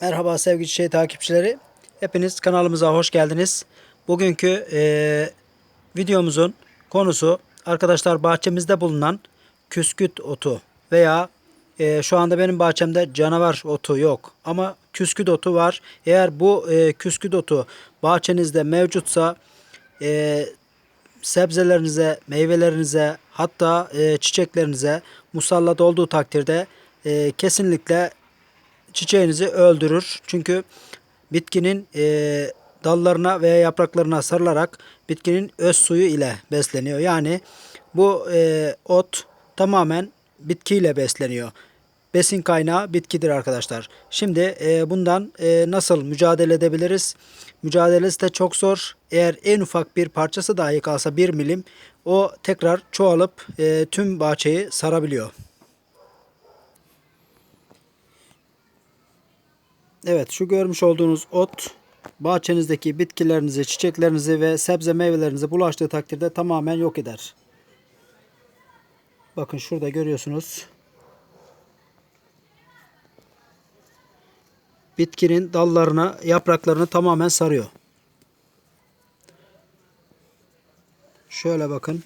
Merhaba sevgili çiçeği takipçileri. Hepiniz kanalımıza hoş geldiniz. Bugünkü eee, videomuzun konusu arkadaşlar bahçemizde bulunan küsküt otu veya eee, şu anda benim bahçemde canavar otu yok ama küsküt otu var. Eğer bu eee küsküt otu bahçenizde mevcutsa eee sebzelerinize, meyvelerinize hatta eee, çiçeklerinize musallat olduğu takdirde eee, kesinlikle çiçeğinizi öldürür. Çünkü bitkinin e, dallarına veya yapraklarına sarılarak bitkinin öz suyu ile besleniyor. Yani bu e, ot tamamen bitkiyle besleniyor. Besin kaynağı bitkidir arkadaşlar. Şimdi e, bundan e, nasıl mücadele edebiliriz? Mücadelesi de çok zor. Eğer en ufak bir parçası dahi kalsa bir milim o tekrar çoğalıp e, tüm bahçeyi sarabiliyor. Evet şu görmüş olduğunuz ot bahçenizdeki bitkilerinizi, çiçeklerinizi ve sebze meyvelerinizi bulaştığı takdirde tamamen yok eder. Bakın şurada görüyorsunuz. Bitkinin dallarına, yapraklarını tamamen sarıyor. Şöyle bakın.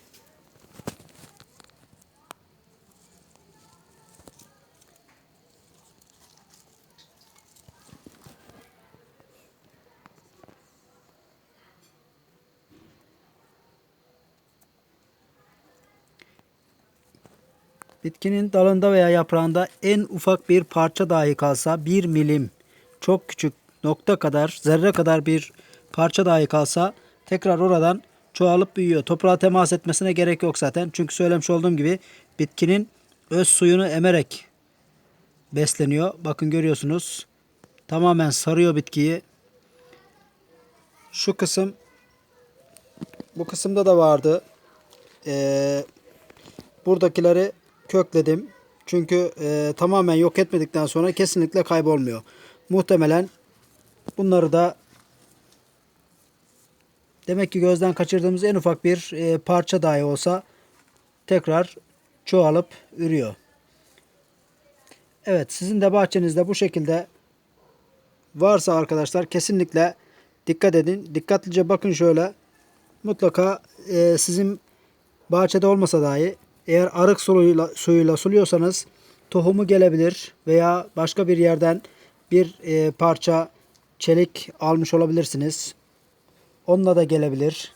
Bitkinin dalında veya yaprağında en ufak bir parça dahi kalsa bir milim çok küçük nokta kadar zerre kadar bir parça dahi kalsa tekrar oradan çoğalıp büyüyor. Toprağa temas etmesine gerek yok zaten. Çünkü söylemiş olduğum gibi bitkinin öz suyunu emerek besleniyor. Bakın görüyorsunuz. Tamamen sarıyor bitkiyi. Şu kısım bu kısımda da vardı. Ee, buradakileri kökledim. Çünkü e, tamamen yok etmedikten sonra kesinlikle kaybolmuyor. Muhtemelen bunları da demek ki gözden kaçırdığımız en ufak bir e, parça dahi olsa tekrar çoğalıp ürüyor. Evet sizin de bahçenizde bu şekilde varsa arkadaşlar kesinlikle dikkat edin. Dikkatlice bakın şöyle. Mutlaka e, sizin bahçede olmasa dahi eğer arık suyuyla, suyuyla suluyorsanız tohumu gelebilir veya başka bir yerden bir e, parça çelik almış olabilirsiniz. Onunla da gelebilir.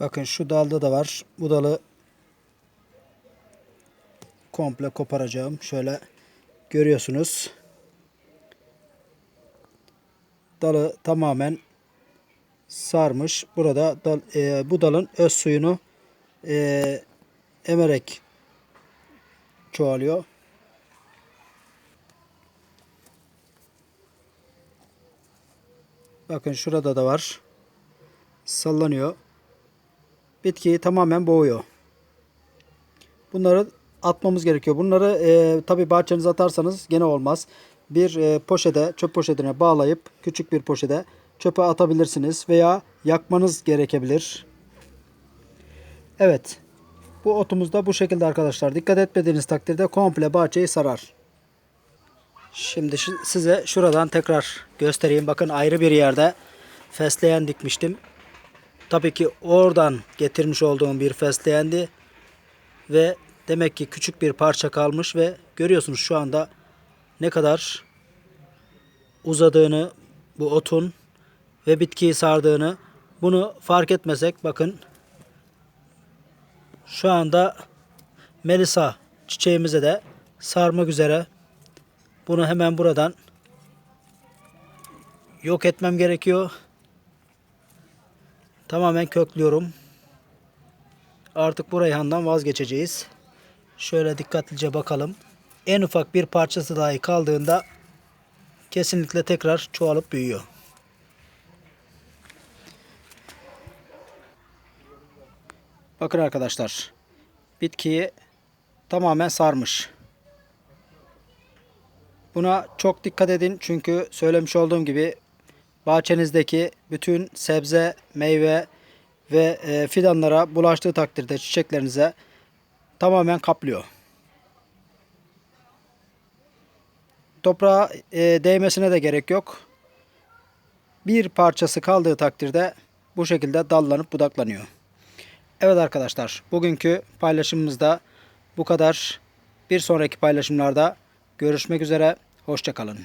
Bakın şu dalda da var. Bu dalı komple koparacağım. Şöyle görüyorsunuz. Dalı tamamen sarmış. Burada dal, e, bu dalın öz suyunu e, emerek çoğalıyor. Bakın şurada da var. Sallanıyor. Bitkiyi tamamen boğuyor. Bunları atmamız gerekiyor. Bunları e, tabi bahçenize atarsanız gene olmaz. Bir e, poşete, çöp poşetine bağlayıp küçük bir poşete çöpe atabilirsiniz veya yakmanız gerekebilir. Evet. Bu otumuz da bu şekilde arkadaşlar. Dikkat etmediğiniz takdirde komple bahçeyi sarar. Şimdi şi- size şuradan tekrar göstereyim. Bakın ayrı bir yerde fesleğen dikmiştim. Tabii ki oradan getirmiş olduğum bir fesleğendi. Ve demek ki küçük bir parça kalmış ve görüyorsunuz şu anda ne kadar uzadığını bu otun ve bitkiyi sardığını bunu fark etmesek bakın şu anda Melisa çiçeğimize de sarmak üzere. Bunu hemen buradan yok etmem gerekiyor. Tamamen köklüyorum. Artık bu reyhandan vazgeçeceğiz. Şöyle dikkatlice bakalım. En ufak bir parçası dahi kaldığında kesinlikle tekrar çoğalıp büyüyor. Bakın arkadaşlar. Bitkiyi tamamen sarmış. Buna çok dikkat edin çünkü söylemiş olduğum gibi bahçenizdeki bütün sebze, meyve ve e, fidanlara bulaştığı takdirde çiçeklerinize tamamen kaplıyor. toprağa e, değmesine de gerek yok. Bir parçası kaldığı takdirde bu şekilde dallanıp budaklanıyor. Evet arkadaşlar bugünkü paylaşımımızda bu kadar. Bir sonraki paylaşımlarda görüşmek üzere. Hoşçakalın.